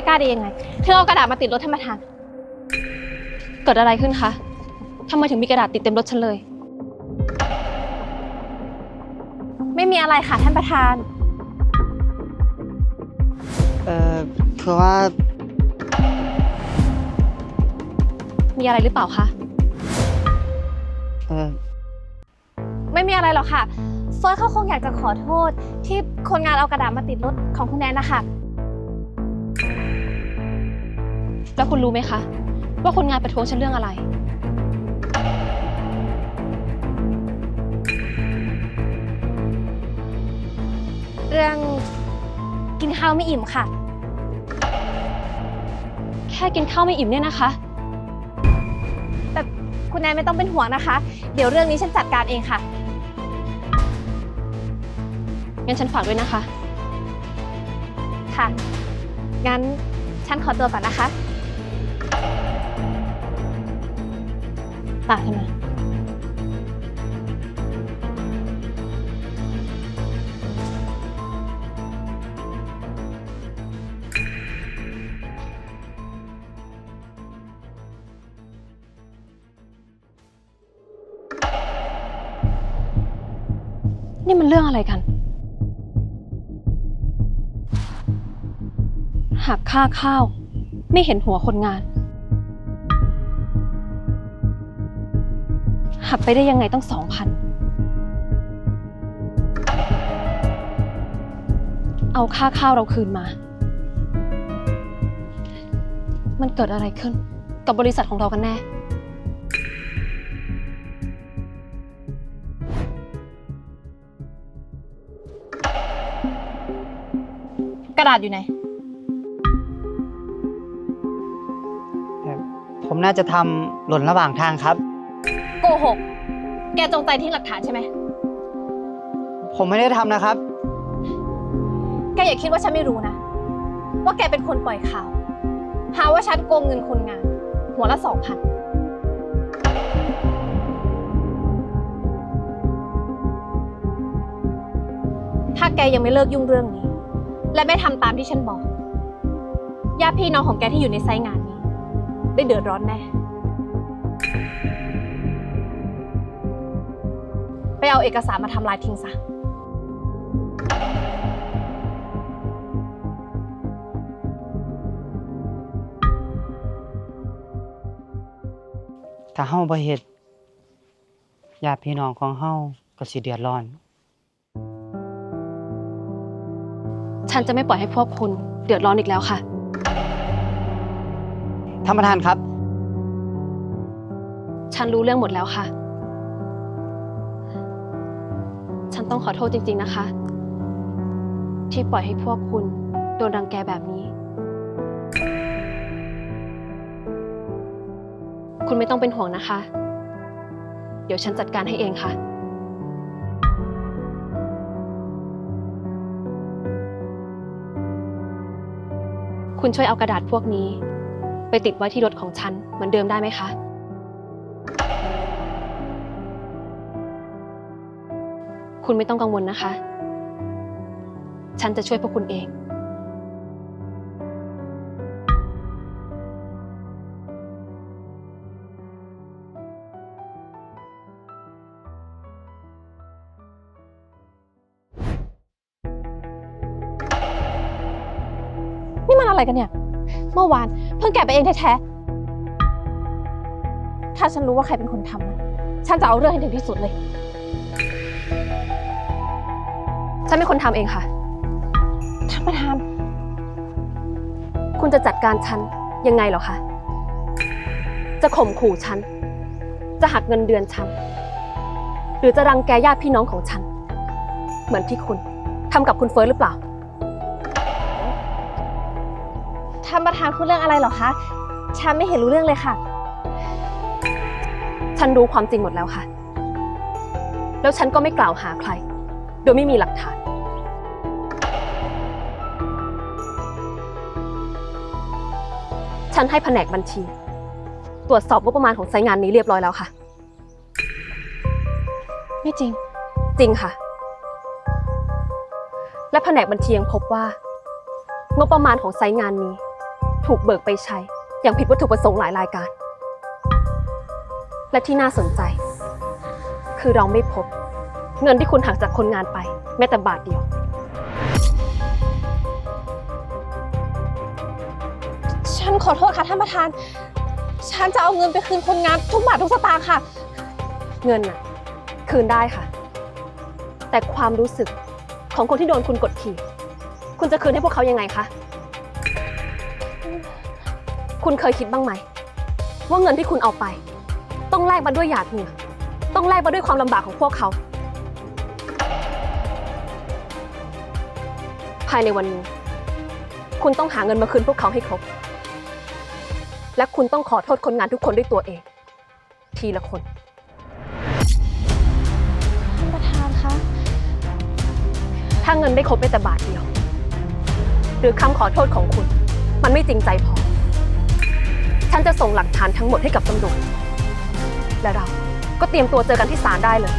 กกล้าได้ยังไง เธอเอากระดาษมาติดรถท่านประธาน เกิดอะไรขึ้นคะทำไมถึงมีกระดาษติดเต็มรถฉันเลย ไม่มีอะไรค่ะท่านประธาน เอ่อคือว่ามีอะไรหรือเปล่าคะ เอ่อไม่มีอะไรหรอกค่ะ เฟิร์สเขาคงอยากจะขอโทษที่คนงานเอากระดาษมาติดรถของคุณแนนนะคะ แล้วคุณรู้ไหมคะ ว่าคนงานประท้วงฉันเรื่องอะไร เรื่องกินข้าวไม่อิ่มค่ะ แค่กินข้าวไม่อิ่มเนี่ยนะคะ แต่คุณแนนไม่ต้องเป็นห่วงนะคะ เดี๋ยวเรื่องนี้ฉันจัดการเองค่ะ งั้นฉันฝากด้วยนะคะ ค่ะ งั้นฉันขอตัวก่อนนะคะ ป่าทำไมนี่มันเรื่องอะไรกัน หักค่าข้าว ไม่เห็นหัวคนงาน หักไปได้ยังไงตั้งสองพันเอาค่าข้าวเราคืนมา มันเกิดอะไรขึ้นกับบริษัทของเรากันแน่ กระดาษอยู่ไหน ผมน่าจะทำหล่นระหว่างทางครับ โกหก แกจงใจทิ้งหลักฐานใช่ไหม ผมไม่ได้ทำนะครับ แกอย่าคิดว่าฉันไม่รู้นะ ว่าแกเป็นคนปล่อยข่าว หาว่าฉันโกงเงินคนงาน หัวละสองพัน ถ้าแกยังไม่เลิกยุ่งเรื่องนี้ และไม่ทำตามที่ฉันบอก ญาติพี่น้องของแกที่อยู่ในไซต์งานนี้ ได้เดือดร้อนแน่ ไปเอาเอกสารมาทำลายทิ้งซะ ถ้าเฮาบ่เฮ็ดญาติพี่น้องของเฮาก็สิเดือดร้อน ฉันจะไม่ปล่อยให้พวกคุณเดือดร้อนอีกแล้วค่ะ ท่านประธานครับ ฉันรู้เรื่องหมดแล้วค่ะ ฉันต้องขอโทษจริง ๆนะคะ ที่ปล่อยให้พวกคุณโดนรังแกแบบนี้ คุณไม่ต้องเป็นห่วงนะคะ เดี๋ยวฉันจัดการให้เองค่ะ คุณช่วยเอากระดาษพวกนี้ ไปติดไว้ที่รถของฉันเหมือนเดิมได้ไหมคะ คุณไม่ต้องกังวลนะคะ ฉันจะช่วยพวกคุณเอง นี่มันอะไรกันเนี่ย เมื่อวานเพิ่งแกะไปเองแท้ๆ ถ้าฉันรู้ว่าใครเป็นคนทำนะฉันจะเอาเรื่องให้ถึงที่สุดเลย ฉันเป็นคนทำเองค่ะ ท่านประธาน คุณจะจัดการฉันยังไงเหรอคะ จะข่มขู่ฉัน จะหักเงินเดือนฉัน หรือจะรังแกญาติพี่น้องของฉัน เหมือนที่คุณทำกับคุณเฟิร์สหรือเปล่า ท่านประธานพูดเรื่องอะไรเหรอคะ ฉันไม่เห็นรู้เรื่องเลยค่ะ ฉันรู้ความจริงหมดแล้วค่ะ แล้วฉันก็ไม่กล่าวหาใคร โดยไม่มีหลักฐาน ฉันให้แผนกบัญชี ตรวจสอบงบประมาณของไซต์งานนี้เรียบร้อยแล้วค่ะ ไม่จริง จริงค่ะ และแผนกบัญชียังพบว่า งบประมาณของไซต์งานนี้ ถูกเบิกไปใช้อย่างผิดวัตถุประสงค์หลายรายการ และที่น่าสนใจ คือเราไม่พบ เงินที่คุณหักจากคนงานไป แม้แต่บาทเดียว ฉันขอโทษค่ะท่านประธาน ฉันจะเอาเงินไปคืนคนงานทุกบาททุกสตางค์ค่ะ เงินน่ะ คืนได้ค่ะ แต่ความรู้สึกของคนที่โดนคุณกดขี่ คุณจะคืนให้พวกเขายังไงคะ คุณเคยคิดบ้างไหม ว่าเงินที่คุณเอาไป ต้องแลกมาด้วยหยาดเหงื่อ ต้องแลกมาด้วยความลำบากของพวกเขา ภายในวันนี้ คุณต้องหาเงินมาคืนพวกเขาให้ครบ และคุณต้องขอโทษคนงานทุกคนด้วยตัวเอง ทีละคน ท่านประธานคะ ถ้าเงินไม่ครบแม้แต่บาทเดียว หรือคำขอโทษของคุณ มันไม่จริงใจพอ ฉันจะส่งหลักฐานทั้งหมดให้กับตำรวจและเรา ก็เตรียมตัวเจอกันที่ศาลได้เลย